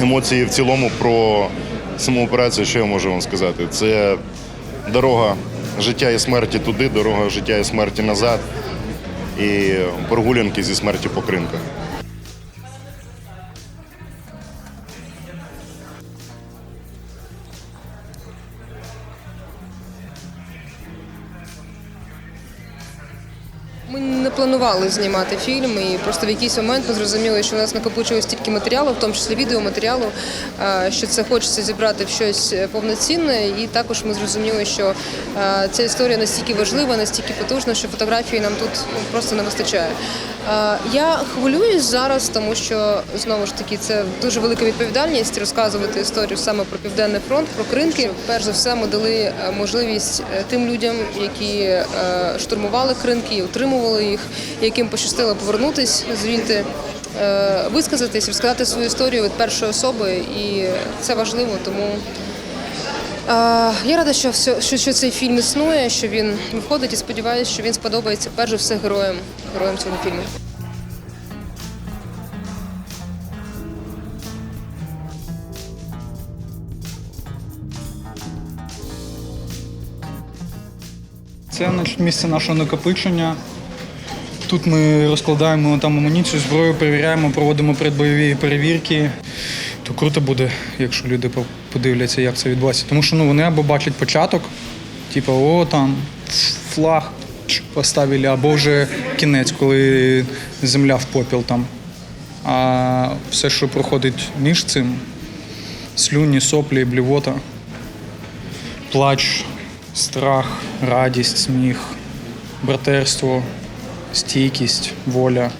Емоції в цілому про саму операцію, що я можу вам сказати, це дорога життя і смерті туди, дорога життя і смерті назад, і прогулянки зі смерті по кринках. Ми не планували знімати фільм, і просто в якийсь момент ми зрозуміли, що у нас накопичилось стільки матеріалу, в тому числі відеоматеріалу, е, що це хочеться зібрати в щось повноцінне. І також ми зрозуміли, що е, ця історія настільки важлива, настільки потужна, що фотографії нам тут ну, просто не вистачає. Е, Я хвилююсь зараз, тому що знову ж таки це дуже велика відповідальність розказувати історію саме про південний фронт, про кринки. Перш за все, ми дали е, можливість е, тим людям, які е, штурмували кринки і утримували їх, яким пощастило повернутись звідти. е, Висказатись, розказати свою історію від першої особи, і це важливо, тому е, я рада, що, все, що, цей фільм існує, що він виходить і сподіваюся, що він сподобається перш за все героям, героям цього фільму. Це місце нашого накопичення. Тут ми розкладаємо там амуніцію, зброю, перевіряємо, проводимо предбойові перевірки. То круто буде, якщо люди подивляться, як це відбувається. Тому що ну, вони або бачать початок, типу, о, там флаг поставили, або вже кінець, коли земля в попіл там. А все, що проходить між цим, слюні, соплі, блівота, плач, страх, радість, сміх, братерство, стійкість, воля.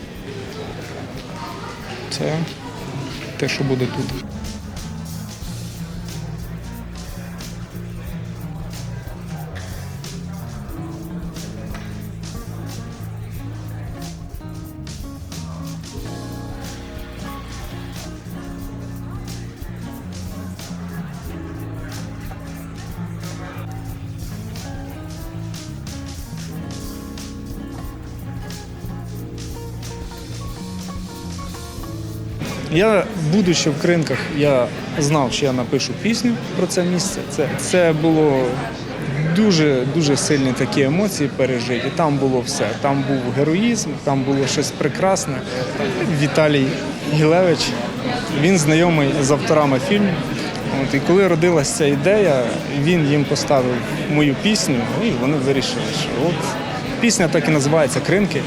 Це те, що буде тут. Я, будучи в кринках, я знав, що я напишу пісню про це місце. Це, це було дуже дуже сильні такі емоції пережиті. Там було все. Там був героїзм, там було щось прекрасне. Віталій Гілевич, він знайомий з авторами фільму. От, і коли родилася ця ідея, він їм поставив мою пісню, і вони вирішили, що от пісня так і називається Кринки.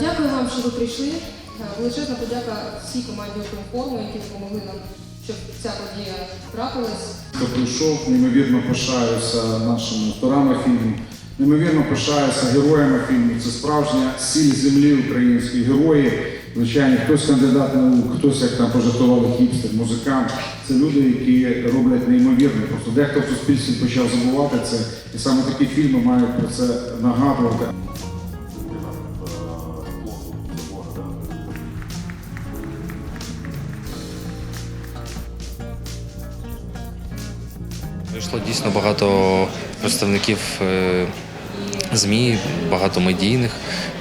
Дякую вам, що ви прийшли. Е, Величезна подяка всій команді «Укрінформу», які допомогли нам, щоб ця подія трапилась. прийшов, неймовірно пишаюся нашими авторами фільму, неймовірно пишаюся героями фільму. Це справжня сіль землі української герої. Звичайно, хтось кандидат наук, хтось як там пожартували хіпстер, музикант. Це люди, які роблять неймовірне. Просто дехто в суспільстві почав забувати це, і саме такі фільми мають про це нагадувати. Прийшло дійсно багато представників е, ЗМІ, багато медійних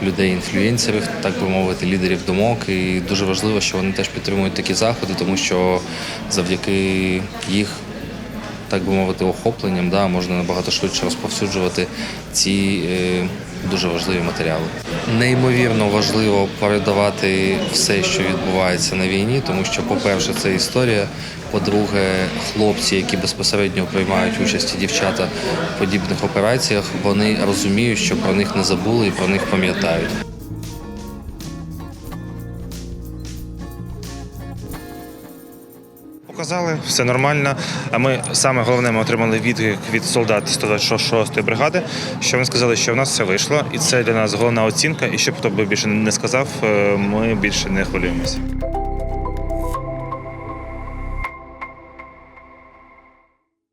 людей, інфлюенсерів, так би мовити, лідерів думок. І дуже важливо, що вони теж підтримують такі заходи, тому що завдяки їх, так би мовити, охопленням да, можна набагато швидше розповсюджувати ці е, дуже важливі матеріали. Неймовірно важливо передавати все, що відбувається на війні, тому що, по-перше, це історія. По-друге, хлопці, які безпосередньо приймають участь і дівчата в подібних операціях, вони розуміють, що про них не забули і про них пам'ятають. Показали, все нормально. А ми саме головне ми отримали відгук від солдат 126-ї бригади, що вони сказали, що в нас все вийшло, і це для нас головна оцінка. І щоб хто би більше не сказав, е, ми більше не хвилюємося.